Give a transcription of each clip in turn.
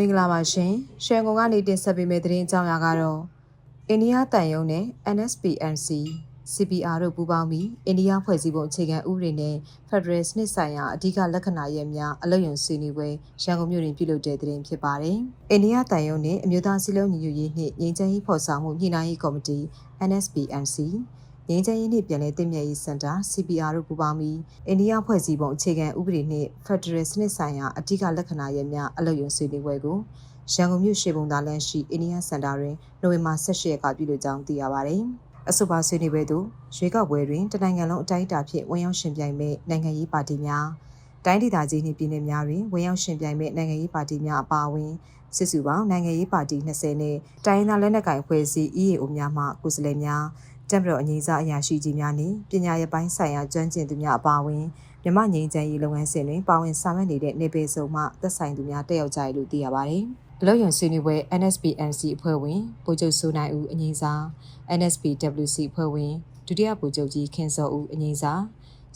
မင်္ဂလာပါရှင်ရှန်ကုန်ကနေတင်ဆက်ပေးမယ့်သတင်းအကြောင်းအရာကတော့အိန္ဒိယတန်ယုံနဲ့ NSPNC CPR တို့ပူးပေါင်းပြီးအိန္ဒိယဖွဲ့စည်းပုံအခြေခံဥပဒေနဲ့ Federal စနစ်ဆိုင်ရာအဓိကလက္ခဏာရဲ့များအလို့ယုံဆွေးနွေးပွဲရန်ကုန်မြို့တွင်ပြုလုပ်တဲ့သတင်းဖြစ်ပါတယ်။အိန္ဒိယတန်ယုံနဲ့အမျိုးသားစည်းလုံးညီညွတ်ရေးနှင့်ငြိမ်းချမ်းရေးဖော်ဆောင်မှုညှိနှိုင်းရေးကော်မတီ NSPNC ငင်းချမ်းရေးနှင့်ပြည်내တည်မြဲရေးစင်တာ CPR တို့ပူးပေါင်းပြီးအိန္ဒိယဖွဲ့စည်းပုံအခြေခံဥပဒေနှင့် Federal စနစ်ဆိုင်ရာအဓိကလက္ခဏာရဲ့များအလို့ယုံဆွေးနွေးပွဲကိုရန်ကုန်မြို့ရှေ့ပုံသားလမ်းရှိအိန္ဒိယစင်တာတွင်နိုဝင်ဘာ18ရက်ကပြုလုပ်ကြောင်းသိရပါတယ်။အဆိုပါဆွေးနွေးပွဲသို့ရွေးကောက်ပွဲတွင်တနိုင်ငံလုံးအတိုင်းအတာဖြင့်ဝင်ရောက်ရှင်ပြိုင်မဲ့နိုင်ငံရေးပါတီများတိုင်းဒေသကြီးနှင့်ပြည်နယ်များတွင်ဝင်ရောက်ရှင်ပြိုင်မဲ့နိုင်ငံရေးပါတီများအပါအဝင်စစ်စုပေါင်းနိုင်ငံရေးပါတီ20နဲ့တိုင်းဒေသလက်နက်ကိုင်ဖွဲ့စည်း EAO များမှကိုယ်စားလှယ်များ တက်မတော်အငြိမ်းစားအရာရှိကြီးများနှင့်ပညာရေးပိုင်းဆိုင်ရာကျွမ်းကျင်သူများအပါအဝင်မြမငြိမ်းချမ်းရေးလုပ်ငန်းစဉ်တွင်ပါဝင်ဆောင်ရွက်နေတဲ့နေပေစုံမှသက်ဆိုင်သူများတက်ရောက်ကြရလို့သိရပါတယ်။အလို့ယုံဆွေးနွေးပွဲ NSPNC အဖွဲ့ဝင်ဗိုလ်ချုပ်စိုးနိုင်ဦးအငြိမ်းစား NSPWC အဖွဲ့ဝင်ဒုတိယဗိုလ်ချုပ်ကြီးခင်စောဦးအငြိမ်းစား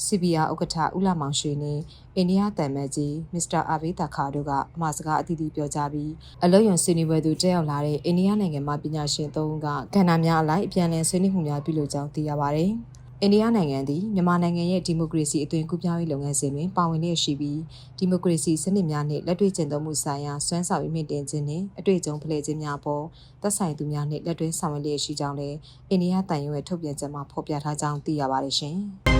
CBR ဥက္ကဋ္ဌဦးလာမောင်ရွှေနဲ့အိန္ဒိယတန်မတ်ကြီးမစ္စတာအာဘေးတာခါတို့ကအမှာစကားအသီးသီးပြောကြားပြီးအလို့ယုံဆွေးနွေးပွဲသို့တက်ရောက်လာတဲ့အိန္ဒိယနိုင်ငံမှာပညာရှင်သုံးဦးကကဏ္ဍများအလိုက်အပြန်အလှန်ဆွေးနွေးမှုများပြုလုပ်ကြောင်းသိရပါတယ်။အိန္ဒိယနိုင်ငံသည်မြန်မာနိုင်ငံရဲ့ဒီမိုကရေစီအသွင်ကူးပြောင်းရေးလုပ်ငန်းစဉ်တွင်ပါဝင်လျက်ရှိပြီးဒီမိုကရေစီစနစ်များနှင့်လက်တွေ့ကျင့်သုံးမှုဆိုင်ရာစွမ်းဆောင်ရည်မြင့်တင်ခြင်းနှင့်အတွေ့အကြုံဖလှယ်ခြင်းများပေါ်သက်ဆိုင်သူများနှင့်လက်တွဲဆောင်ရွက်လျက်ရှိကြောင်းလည်းအိန္ဒိယတန်ရုံရဲ့ထုတ်ပြန်ချက်မှာဖော်ပြထားကြောင်းသိရပါတယ်ရှင်။